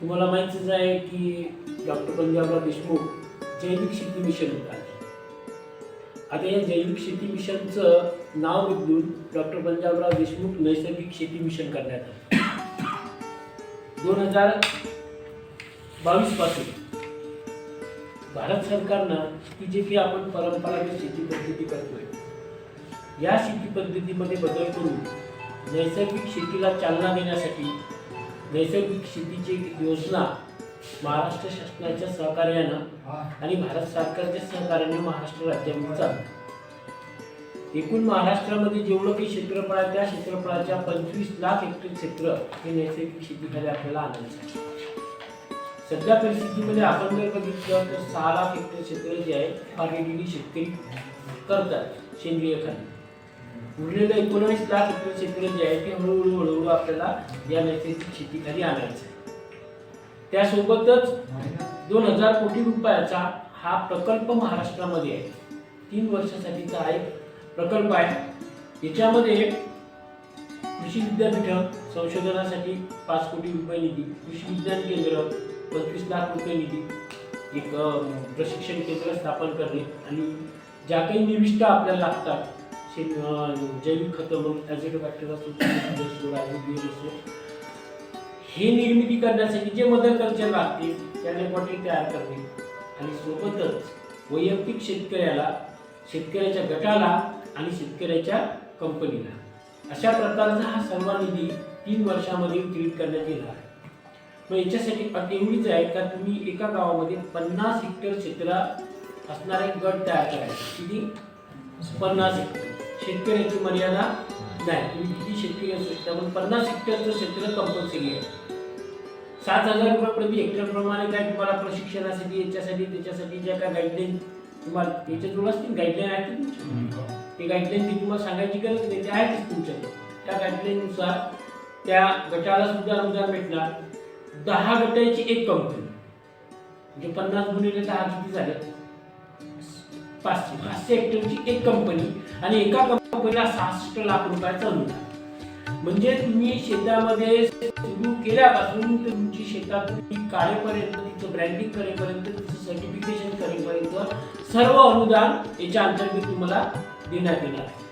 तुम्हाला माहितीच आहे की डॉक्टर पंजाबराव देशमुख जैविक शेती मिशन होता आता या जैविक शेती मिशनचं नाव बदलून डॉक्टर पंजाबराव देशमुख नैसर्गिक शेती मिशन करण्यात आलं. दोन हजार बावीसपासून भारत सरकारनं की जे की आपण परंपरागत शेती पद्धती करतोय या शेती पद्धतीमध्ये बदल करून नैसर्गिक शेतीला चालना देण्यासाठी नैसर्गिक शेतीची योजना महाराष्ट्र शासनाच्या सहकार्यानं आणि भारत सरकारच्या सहकार्याने महाराष्ट्र राज्यामध्ये चालू. एकूण महाराष्ट्रामध्ये जेवढं काही क्षेत्रफळ आहे त्या क्षेत्रफळाच्या पंचवीस लाख हेक्टर क्षेत्र हे नैसर्गिक शेतीखाली आपल्याला आणायचं आहे. सध्या परिस्थितीमध्ये आपण जर बघितलं तर सहा लाख हेक्टर क्षेत्र जे आहे ऑलरेडी शेतकरी करतात सेंद्रिय खाली उरलेलं एकोणावीस लाख रुपये क्षेत्र जे आहे ते हळूहळू हळूहळू आपल्याला या नैसर्गिक शेतीखाली आणायचं. त्यासोबतच दोन हजार कोटी रुपयाचा हा प्रकल्प महाराष्ट्रामध्ये आहे. तीन वर्षासाठीचा हा एक प्रकल्प आहे. याच्यामध्ये कृषी विद्यापीठ संशोधनासाठी पाच कोटी रुपये निधी कृषी विज्ञान केंद्र पंचवीस लाख रुपये निधी एक प्रशिक्षण केंद्र स्थापन करणे आणि ज्या काही निविष्ठा आपल्याला लागतात शेत जैविक खतं मग ॲझिड असो असो ॲझिड असो हे निर्मिती करण्यासाठी जे मदत कल्चर लागतील त्या लॅबॉरेटरी तयार करणे आणि सोबतच वैयक्तिक शेतकऱ्याला शेतकऱ्याच्या गटाला आणि शेतकऱ्याच्या कंपनीला अशा प्रकारचा हा सर्व निधी तीन वर्षामध्ये वितरित करण्यात येणार आहे मग याच्यासाठी अट एवढीच आहे का तुम्ही एका गावामध्ये पन्नास हेक्टर क्षेत्र असणारा एक गट तयार करायचा किती पन्नास हेक्टर शेतकऱ्याची मर्यादा नाही. तुम्ही किती शेतकरी असू शकता पण पन्नास हेक्टरचं क्षेत्र कंपल्सरी आहे. सात हजार रुपये प्रति हेक्टर प्रमाणे काय तुम्हाला प्रशिक्षणासाठी याच्यासाठी त्याच्यासाठी ज्या काय गाईडलाईन तुम्हाला याच्याजवळ असतील गाईडलाईन आहेत तुमच्या? ते गाईडलाईन मी तुम्हाला सांगायची गरज नाही ते आहेतच तुमच्याकडे त्या गाईडलाईननुसार त्या गटाला सुद्धा अनुदान भेटणार. दहा गटाची एक कंपनी म्हणजे पन्नास गुणिले दहा किती झाले? पाचशे पाचशे हेक्टरची एक कंपनी आणि एका कंपनीला सहासष्ट लाख रुपयाचा अनुदान म्हणजे तुम्ही शेतामध्ये सुरू केल्यापासून तुमची शेतात काळेपर्यंत तिचं ब्रँडिंग करेपर्यंत तिचं सर्टिफिकेशन करेपर्यंत सर्व अनुदान याच्या अंतर्गत तुम्हाला देण्यात येणार आहे.